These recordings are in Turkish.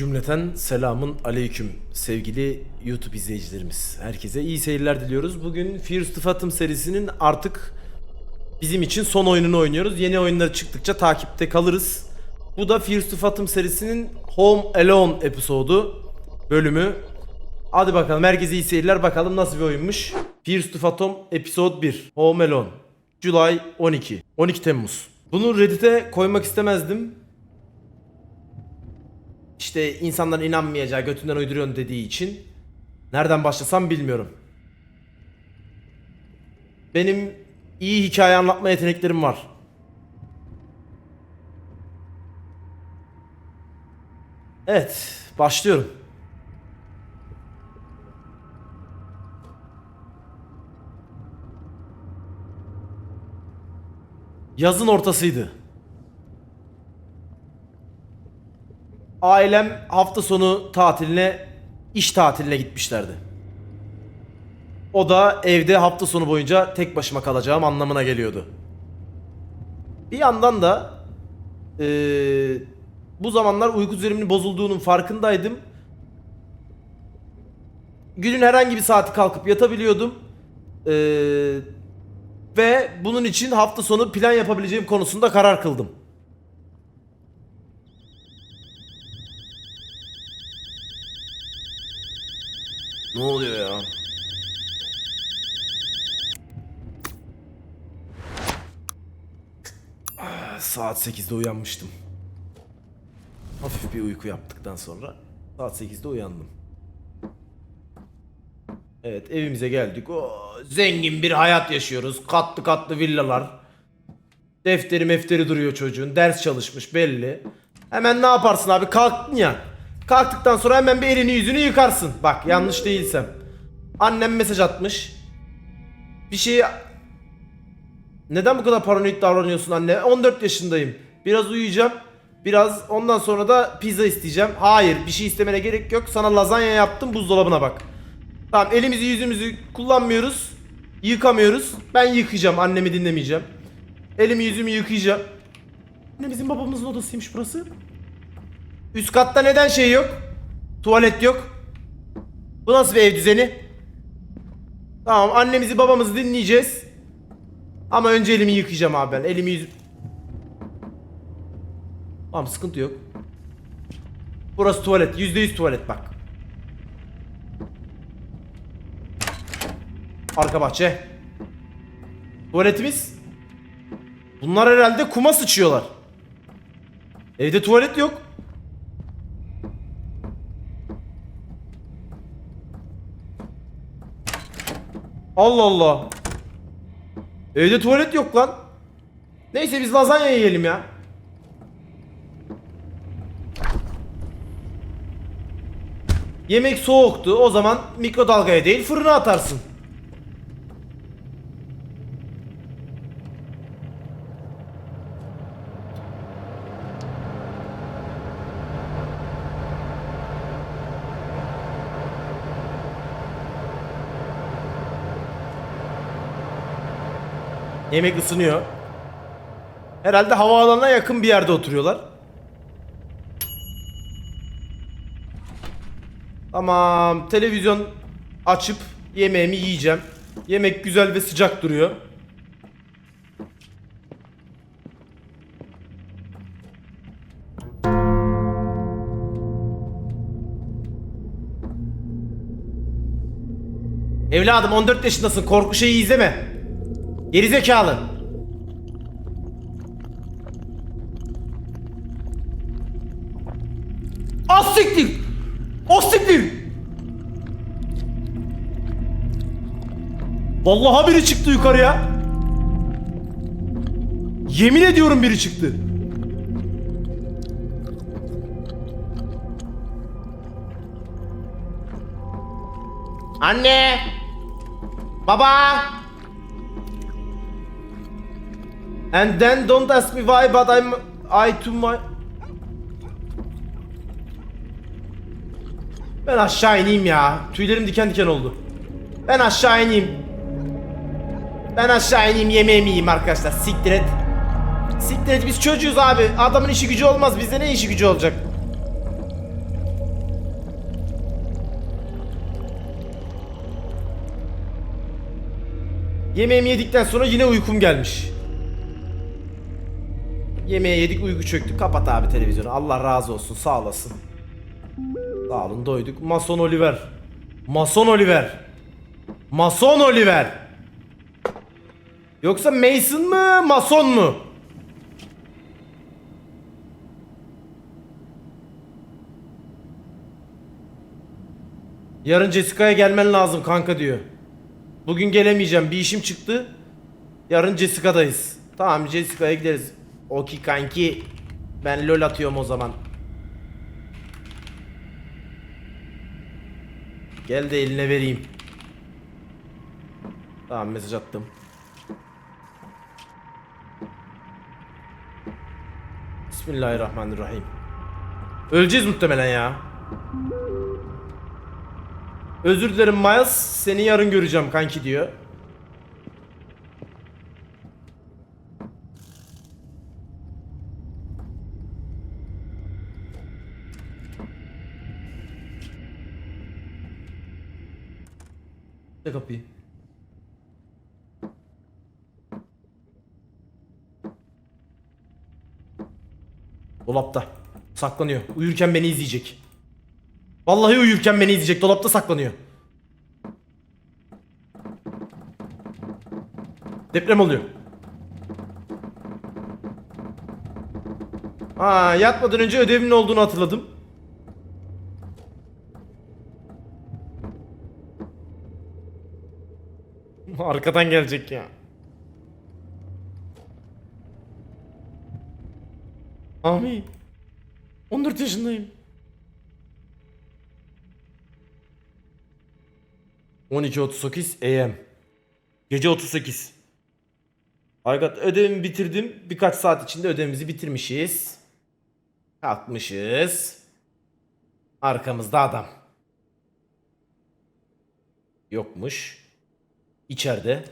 Cümleten selamın aleyküm sevgili YouTube izleyicilerimiz. Herkese iyi seyirler diliyoruz. Bugün to Fathom serisinin artık bizim için son oyununu oynuyoruz. Yeni oyunları çıktıkça takipte kalırız. Bu da to Fathom serisinin Home Alone episodu bölümü. Hadi bakalım herkese iyi seyirler bakalım nasıl bir oyunmuş. To Fathom episode 1 Home Alone July 12 12 Temmuz. Bunu Reddit'e koymak istemezdim. İşte insanların inanmayacağı götünden uyduruyorsun dediği için nereden başlasam bilmiyorum. Benim iyi hikaye anlatma yeteneklerim var. Evet, başlıyorum. Yazın ortasıydı. Ailem hafta sonu tatiline, iş tatiline gitmişlerdi. O da evde hafta sonu boyunca tek başıma kalacağım anlamına geliyordu. Bir yandan da eee, bu zamanlar uyku düzenimin bozulduğunun farkındaydım. Günün herhangi bir saati kalkıp yatabiliyordum. Eee, ve bunun için hafta sonu plan yapabileceğim konusunda karar kıldım. Ne oluyor ya? Saat 8'de uyanmıştım. Hafif bir uyku yaptıktan sonra saat 8'de uyandım. Evet evimize geldik. Oo, zengin bir hayat yaşıyoruz. Katlı katlı villalar. Defteri mefteri duruyor çocuğun. Ders çalışmış belli. Hemen ne yaparsın abi? Kalktın ya. Kalktıktan sonra hemen bir elini yüzünü yıkarsın. Bak yanlış değilsem. Annem mesaj atmış. Bir şeyi... Neden bu kadar paranoid davranıyorsun anne? 14 yaşındayım. Biraz uyuyacağım. Biraz ondan sonra da pizza isteyeceğim. Hayır bir şey istemene gerek yok. Sana lazanya yaptım buzdolabına bak. Tamam elimizi yüzümüzü kullanmıyoruz. Yıkamıyoruz. Ben yıkayacağım annemi dinlemeyeceğim. Elimi yüzümü yıkayacağım. Ne bizim babamızın odasıymış burası. Üst katta neden şey yok? Tuvalet yok. Bu nasıl bir ev düzeni? Tamam annemizi babamızı dinleyeceğiz. Ama önce elimi yıkayacağım abi ben. Elimi yüz... Tamam sıkıntı yok. Burası tuvalet. %100 tuvalet bak. Arka bahçe. Tuvaletimiz. Bunlar herhalde kuma sıçıyorlar. Evde tuvalet yok. Allah Allah. Evde tuvalet yok lan. Neyse biz lazanya yiyelim ya. Yemek soğuktu. O zaman mikrodalgaya değil fırına atarsın. Yemek ısınıyor. Herhalde havaalanına yakın bir yerde oturuyorlar. Tamam, televizyon açıp yemeğimi yiyeceğim. Yemek güzel ve sıcak duruyor. Evladım 14 yaşındasın. Korku şeyi izleme. Gerizekalı. Az siktir. Vallahi biri çıktı yukarıya. Yemin ediyorum biri çıktı. Anne. Baba. And then don't ask me why but I'm I to my Ben aşağı ineyim ya. Tüylerim diken diken oldu. Ben aşağı ineyim. Ben aşağı ineyim yemeğimi yiyeyim arkadaşlar. Siktir et. Siktir et biz çocuğuz abi. Adamın işi gücü olmaz. Bizde ne işi gücü olacak? Yemeğimi yedikten sonra yine uykum gelmiş. Yemeği yedik uyku çöktü. Kapat abi televizyonu. Allah razı olsun. Sağ olasın. Sağ olun doyduk. Mason Oliver. Mason Oliver. Mason Oliver. Yoksa Mason mı? Mason mu? Yarın Jessica'ya gelmen lazım kanka diyor. Bugün gelemeyeceğim. Bir işim çıktı. Yarın Jessica'dayız. Tamam Jessica'ya gideriz. Oki kanki. Ben lol atıyorum o zaman. Gel de eline vereyim. Tamam mesaj attım. Bismillahirrahmanirrahim. Öleceğiz muhtemelen ya. Özür dilerim Miles. Seni yarın göreceğim kanki diyor. Ne kapıyı? Dolapta. Saklanıyor. Uyurken beni izleyecek. Vallahi uyurken beni izleyecek. Dolapta saklanıyor. Deprem oluyor. Aa, yatmadan önce ödevimin olduğunu hatırladım. Arkadan gelecek ya. Ami. 14 yaşındayım. 12.38 AM. Gece 38. Aygat ödevimi bitirdim. Birkaç saat içinde ödevimizi bitirmişiz. Kalkmışız. Arkamızda adam. Yokmuş. İçeride.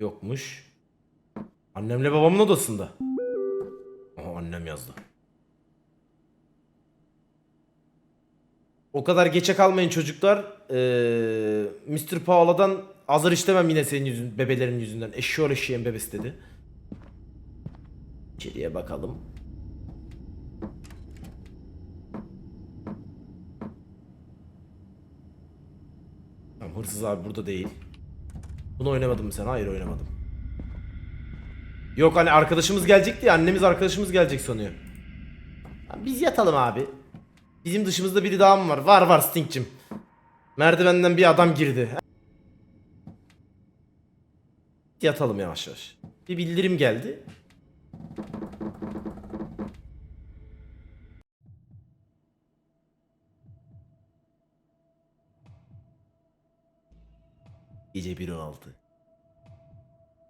Yokmuş. Annemle babamın odasında. Aha annem yazdı. O kadar geçe kalmayın çocuklar. Ee, Mr. Paula'dan azar işlemem yine senin yüzün, bebelerin yüzünden. Eşşoğlu eşeğin bebesi dedi. İçeriye bakalım. Tamam hırsız abi burada değil. Bunu oynamadın mı sen? Hayır oynamadım. Yok hani arkadaşımız gelecek diye annemiz arkadaşımız gelecek sanıyor. Biz yatalım abi. Bizim dışımızda biri daha mı var? Var var Sting'cim. Merdivenden bir adam girdi. Yatalım yavaş yavaş. Bir bildirim geldi. Gece 1.16.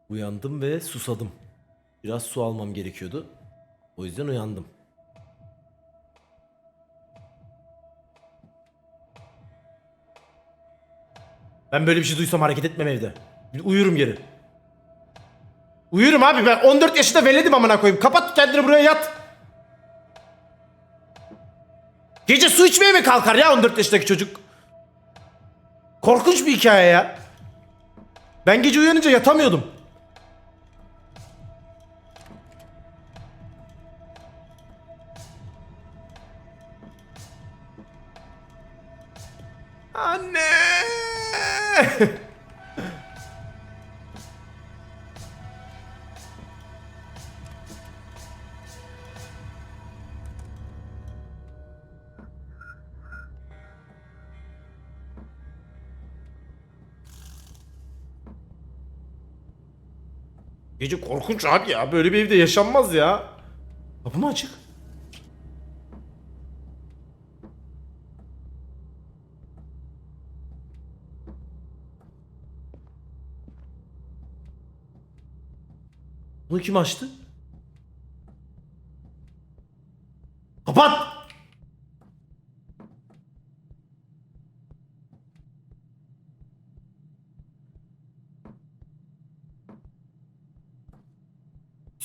Uyandım ve susadım. Biraz su almam gerekiyordu. O yüzden uyandım. Ben böyle bir şey duysam hareket etmem evde. Uyurum geri. Uyurum abi ben 14 yaşında veledim amına koyayım. Kapat kendini buraya yat. Gece su içmeye mi kalkar ya 14 yaşındaki çocuk? Korkunç bir hikaye ya. Ben gece uyanınca yatamıyordum. Anne! Gece korkunç abi ya. Böyle bir evde yaşanmaz ya. Kapı mı açık? Bunu kim açtı?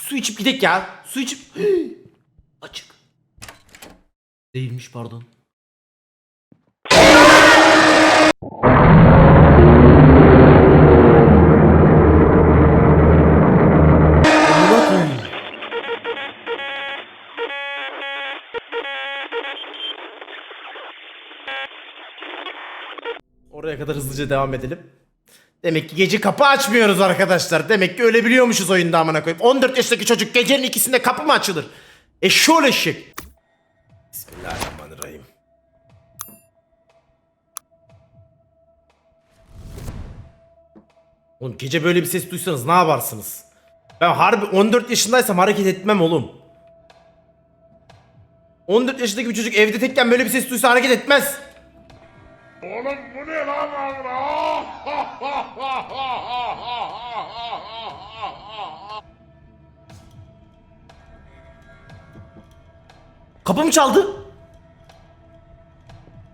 Su içip gidek ya. Su içip... Açık. Değilmiş pardon. Oraya kadar hızlıca devam edelim. Demek ki gece kapı açmıyoruz arkadaşlar. Demek ki ölebiliyormuşuz oyunda amına koyayım. 14 yaşındaki çocuk gecenin ikisinde kapı mı açılır? Eşşoğlu eşek. Bismillahirrahmanirrahim. Oğlum gece böyle bir ses duysanız ne yaparsınız? Ben harbi 14 yaşındaysam hareket etmem oğlum. 14 yaşındaki bir çocuk evde tekken böyle bir ses duysa hareket etmez. Oğlum bu ne lan Kapı mı çaldı?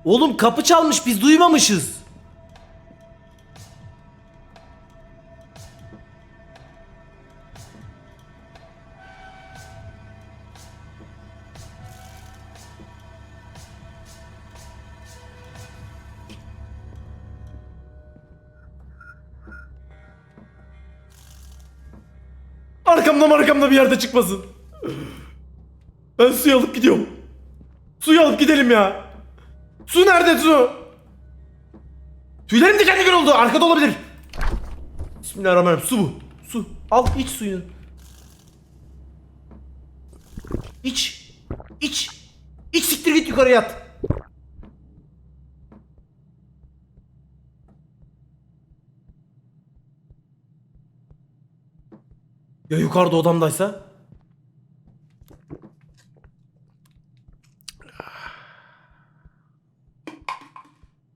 Oğlum kapı çalmış biz duymamışız. Arkamda arkamda bir yerde çıkmasın. Ben suyu alıp gidiyorum. Suyu alıp gidelim ya. Su nerede su? Tüylerim diken diken oldu. Arkada olabilir. Bismillahirrahmanirrahim. Su bu. Su. Al iç suyunu. İç. İç. İç siktir git yukarı yat. Ya yukarıda odamdaysa?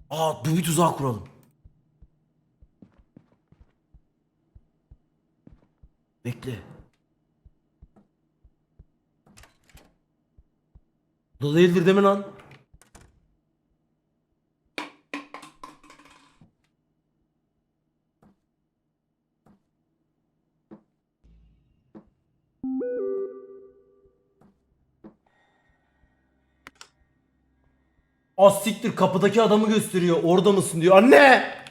Aa bu bir tuzağı kuralım. Bekle. Bu değildir değil mi lan? Az siktir kapıdaki adamı gösteriyor. Orada mısın diyor. Anne!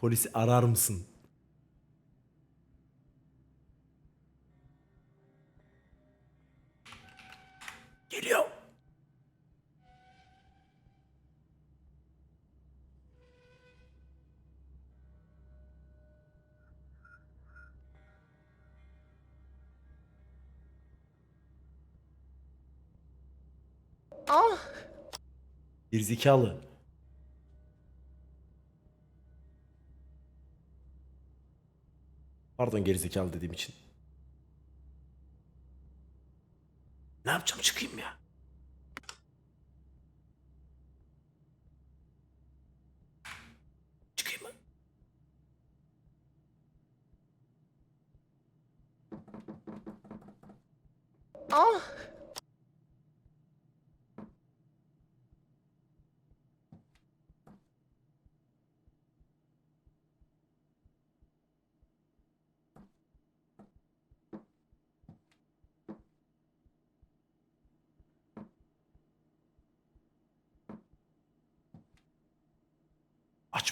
Polisi arar mısın? Geliyor. Ah. Gerizekalı. Pardon gerizekalı dediğim için. Ne yapacağım çıkayım ya. Çıkayım mı? Ah.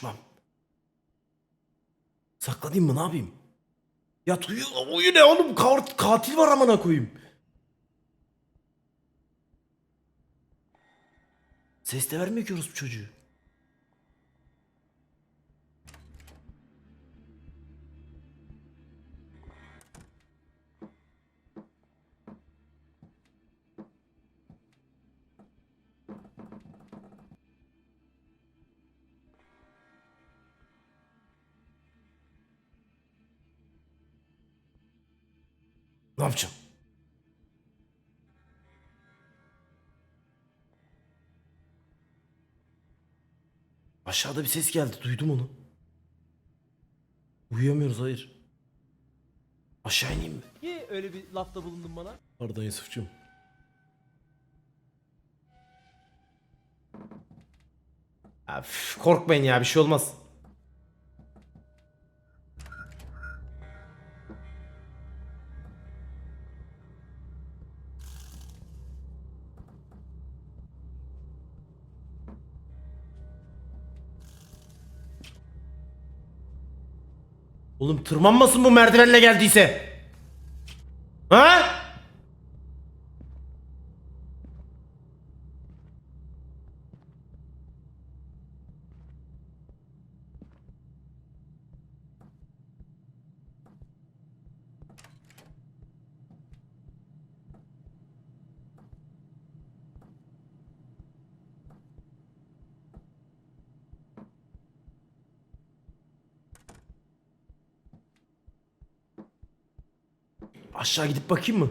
Açmam. Saklanayım mı ne yapayım? Ya uyu, uyu ne oğlum Ka- katil var amına koyayım. Ses de vermiyor ki orospu çocuğu. Ne yapacağım? Aşağıda bir ses geldi. Duydum onu. Uyuyamıyoruz hayır. Aşağı ineyim mi? Niye öyle bir lafta bulundun bana? Pardon Yusuf'cum. Af, korkmayın ya bir şey olmaz. Oğlum tırmanmasın bu merdivenle geldiyse. Ha? Aşağı gidip bakayım mı?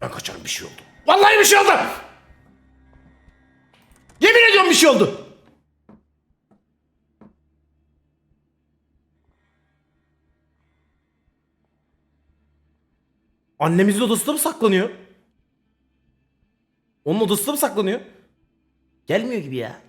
Ben kaçarım bir şey oldu. Vallahi bir şey oldu. Yemin ediyorum bir şey oldu. Annemizin odasında mı saklanıyor? Onun odasında mı saklanıyor? Gelmiyor gibi ya.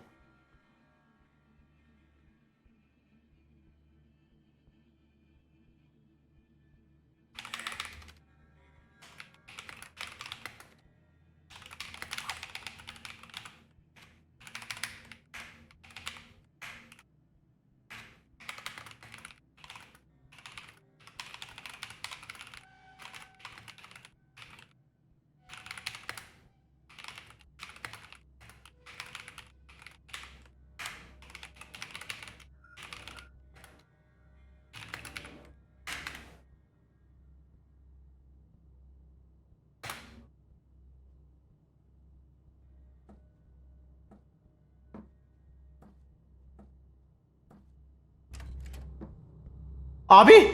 Abi!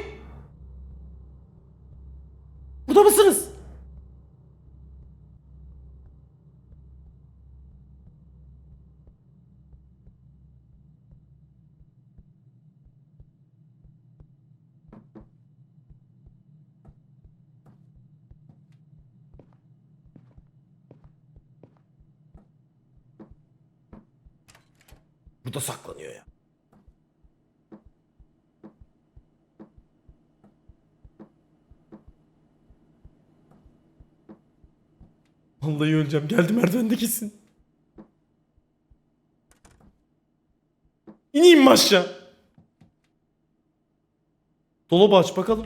Burada mısınız? Burada saklanıyor ya. Vallahi öleceğim. Geldi merdivende kesin. İneyim mi aşağı? Dolabı aç bakalım.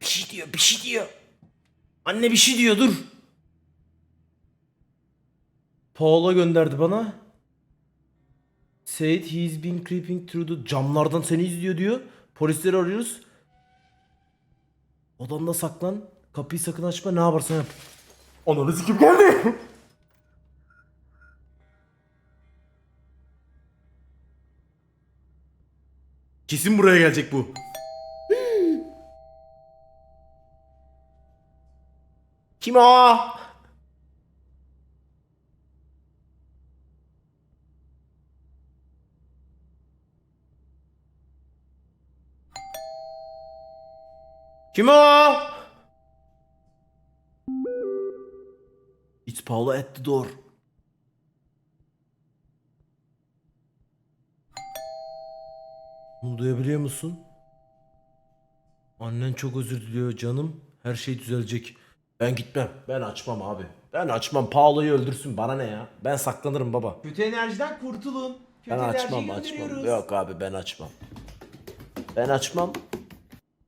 Bir şey diyor, bir şey diyor. Anne bir şey diyor, dur. Paula gönderdi bana. Said he's been creeping through the camlardan seni izliyor diyor. Polisleri arıyoruz. Odanda saklan. Kapıyı sakın açma. Ne yaparsan yap. Ananı kim geldi? Kesin buraya gelecek bu. Kim o? Kim o? It's Paula at the door. Bunu duyabiliyor musun? Annen çok özür diliyor canım. Her şey düzelecek. Ben gitmem. Ben açmam abi. Ben açmam. Paolo'yu öldürsün. Bana ne ya? Ben saklanırım baba. Kötü enerjiden kurtulun. Kötü Ben açmam açmam. Yok abi ben açmam. Ben açmam.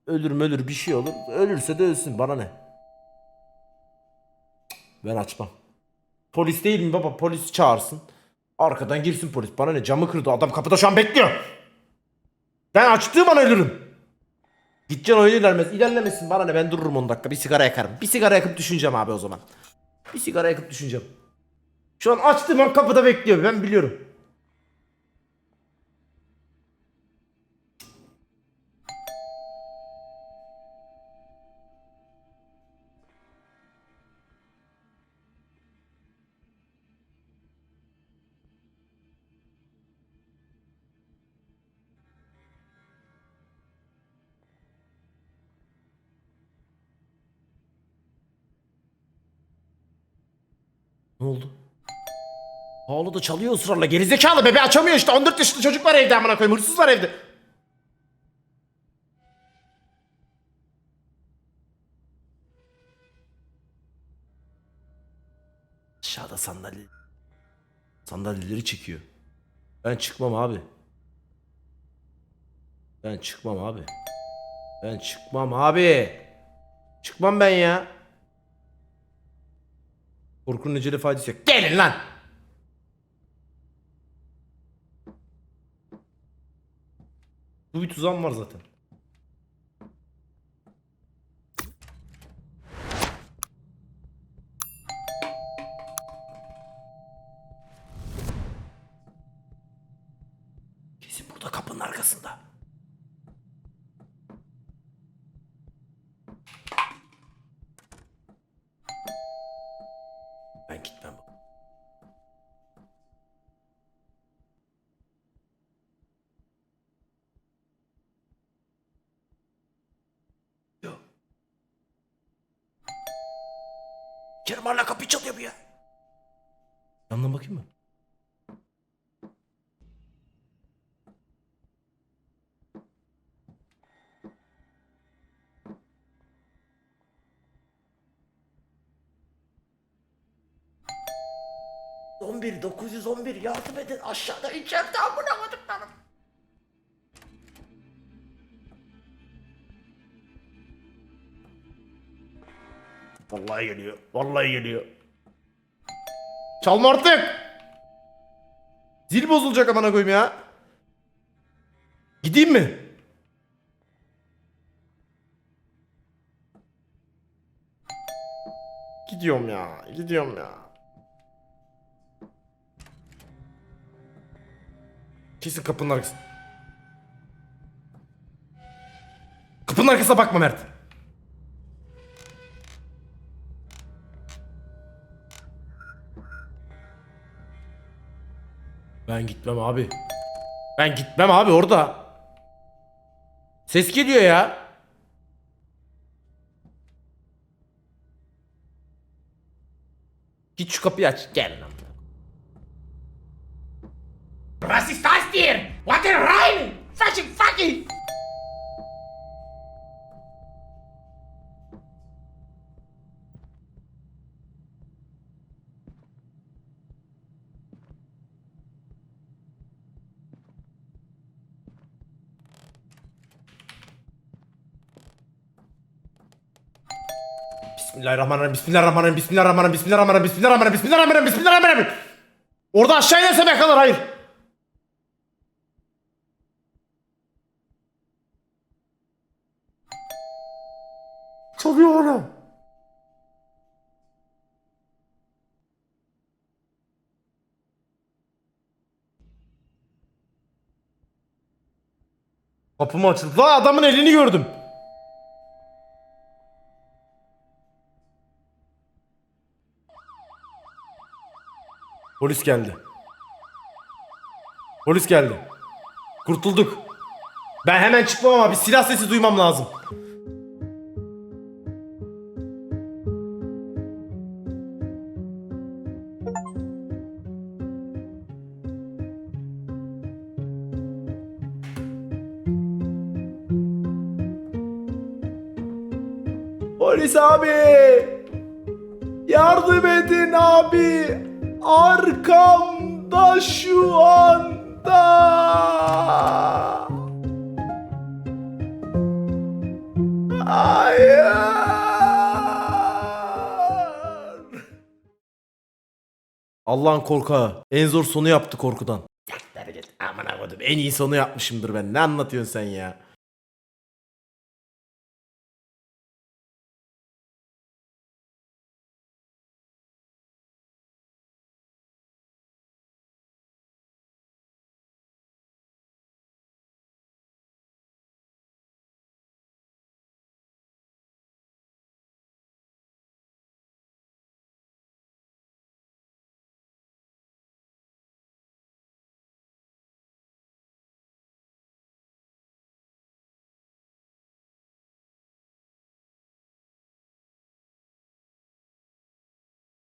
Ölür ölür bir şey olur. Ölürse de ölsün bana ne? Ben açmam. Polis değil mi baba? Polis çağırsın. Arkadan girsin polis. Bana ne? Camı kırdı. Adam kapıda şu an bekliyor. Ben açtığım an ölürüm. Gideceksin o ilerlemez. İlerlemesin bana ne? Ben dururum 10 dakika. Bir sigara yakarım. Bir sigara yakıp düşüneceğim abi o zaman. Bir sigara yakıp düşüneceğim. Şu an açtığım an kapıda bekliyor ben biliyorum. Ne oldu? Pahalı da çalıyor ısrarla. Gerizekalı bebe açamıyor işte. 14 yaşında çocuk var evde amına koyayım. Hırsız var evde. Aşağıda sandalye. Sandalyeleri çekiyor. Ben çıkmam abi. Ben çıkmam abi. Ben çıkmam abi. Çıkmam ben ya. Korkunun ecele faydası yok. Gelin lan. Bu bir tuzağım var zaten. Kesin burada kapının arkasında. Ben gitmem. Yok. Kerem hala kapıyı çalıyor bu ya. Yandan bakayım mı? On bir 911 yardım edin aşağıda içeride amına koyduklarım. Vallahi geliyor. Vallahi geliyor. Çalma artık. Zil bozulacak amına koyayım ya. Gideyim mi? Gidiyorum ya. Gidiyorum ya. Kesin kapının arkası. Kapının arkasına bakma Mert. Ben gitmem abi. Ben gitmem abi orada. Ses geliyor ya. Git şu kapıyı aç. Gel lan. Was ist das dir? What a rein! Fucking fucking! Bismillahirrahmanirrahim, Bismillahirrahmanirrahim, Bismillahirrahmanirrahim, Bismillahirrahmanirrahim, Bismillahirrahmanirrahim, Bismillahirrahmanirrahim, Bismillahirrahmanirrahim. Orada aşağı inersem yakalar, hayır. Çalıyor hala. Kapımı açıldı. Lan adamın elini gördüm. Polis geldi. Polis geldi. Kurtulduk. Ben hemen çıkmam ama bir silah sesi duymam lazım. Abi! Yardım edin abi! Arkamda şu anda! Hayır! Allah'ın korkağı. En zor sonu yaptı korkudan. Siktir git amına koydum. En iyi sonu yapmışımdır ben. Ne anlatıyorsun sen ya?